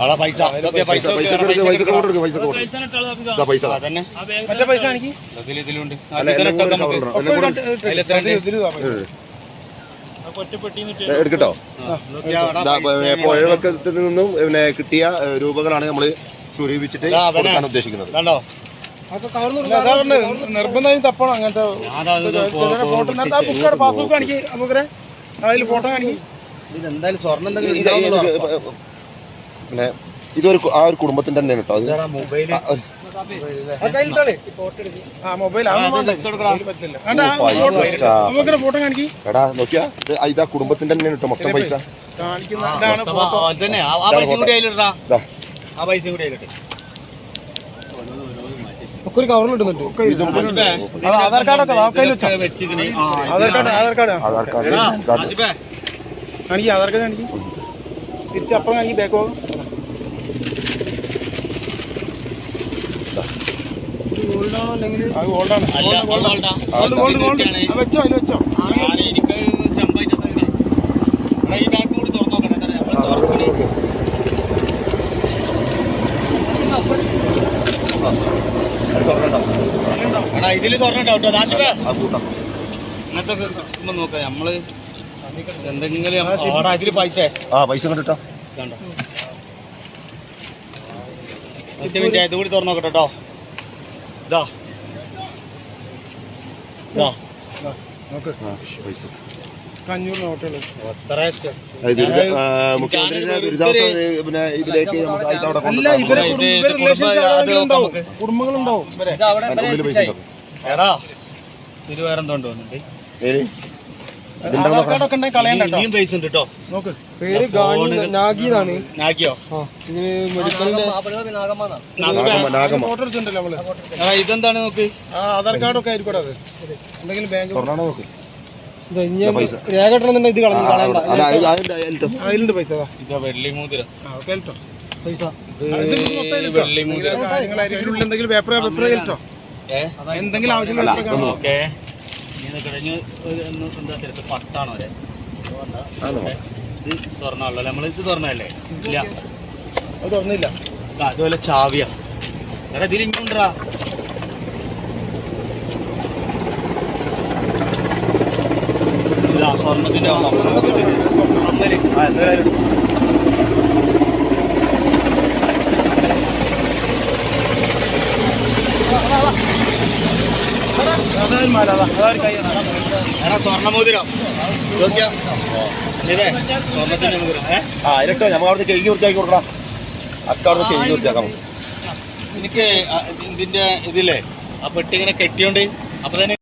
അവിടെ പൈസ. പൈസ പൈസ കൊടുക്ക് പൈസ കൊടുക്ക് പൈസ കൊടുക്ക്. പൈസ. മറ്റേ ആണെങ്കിൽ ഇതിലുണ്ട്. എടുക്കട്ടോ? പുഴവക്കത്തിൽ നിന്നും പിന്നെ കിട്ടിയ രൂപകളാണ് നമ്മൾ സ്വരൂപിച്ചിട്ട്. കൊടുക്കാൻ ഉദ്ദേശിക്കുന്നത്. കണ്ടോ? നിർബന്ധമായും തപ്പണം അങ്ങനത്തെ ഫോട്ടോ ബുക്കാണ് പാസ്ബുക്ക് കാണിക്ക് നമുക്കരെ അതിൽ ഫോട്ടോ കാണിക്കും. ഇതെന്തായാലും സ്വർണം ഇത് പിന്നെ ഇതൊരു ആ ഒരു കുടുംബത്തിന്റെ തന്നെയാണ് കേട്ടോ എടാ നോക്കിയാ ഇത് ആ, ഇതാ കുടുംബത്തിന്റെ തന്നെയാണ് കേട്ടോ മൊത്തം പൈസ. ഒരു Aadhaar കാർഡൊക്കെ card Aadhaar card Aadhaar card card കാണിക്ക് ആധാർ കാർഡ് കാണിക്ക്. തിരിച്ചപ്പുറം കാണിക്ക് ബാക്ക് പോകും അത് ഗോൾഡാണ് അല്ല ഗോൾഡാ ഗോൾഡ് ഗോൾഡ് ഗോൾഡ് ഇതൊക്കെയാണ്. വെച്ചോ അതിൽ വെച്ചോ ഞാൻ എനിക്ക് ചെമ്പായിട്ട് തന്നെ എടാ ഈ ബാഗ് കൂടി തുറന്നു നോക്കണേ എന്താ ആ, നമ്മൾ അത് തുറക്കണേ നോക്ക്. ആ. അത് തുറക്കണ്ട. എടാ ഇതിൽ തുറന്നിട്ടോ അങ്ങനത്തെ നോക്കാം നമ്മൾ എന്തെങ്കിലും ഇതിൽ പൈസ. ആ പൈസ കണ്ടിട്ടോ കണ്ടോ ഒറ്റ മിനിറ്റ് ഇത് കൂടി തുറന്നു നോക്കട്ടെ കേട്ടോ. ഇതാ കുടുംബങ്ങളുണ്ടാവും. എടാ. തിരുവേറെന്തോണ്ട് വേറെ പേര് നാഗിന്നാണ് എടാ ഇതെന്താണ് നോക്ക്? ആ ആധാർ കാർഡൊക്കെ ആയിരിക്കും അത്. എന്തെങ്കിലും ബാങ്ക് നോക്ക്. രേഖ ഇത് കളഞ്ഞു. അതിലുണ്ട് പൈസ ഇതാ. വെള്ളി മൂതിര കേട്ടോ. പൈസ. വെള്ളി മോതിരം എന്തെങ്കിലും പേപ്പർ പേപ്പർ കേട്ടോ. എന്തെങ്കിലും ആവശ്യമുള്ള കഴിഞ്ഞ് എന്താ തിരക്ക്? പട്ടാണോ വരെ ഇത് തുറന്നാണല്ലോ നമ്മൾ ഇത് തുറന്നല്ലേ ഇല്ല. അത് തുറന്നില്ല. അതുപോലെ ചാവിയാ. എടാ ഇതിൽ ഇങ്ങോട്ടാ സ്വർണത്തിന്റെ. അമ്മേൽ. എന്തായാലും. അതായത് മാല അതാ അതായത് കൈ അതാ. എടാ സ്വർണമോതിരം നോക്കിയാ ഇതേ സ്വർണത്തിന്റെ മോതിരം ഏ ആ ഇരട്ടോ നമുക്ക് അവിടെ കഴുകി വൃത്തിയാക്കി കൊടുക്കണം. അക്ക അവിടെ കഴുകി വൃത്തിയാക്കാം. എനിക്ക് ഇതിന്റെ ഇതില്ലേ? ആ പെട്ടി ഇങ്ങനെ കെട്ടിയോണ്ട് അപ്പൊ തന്നെ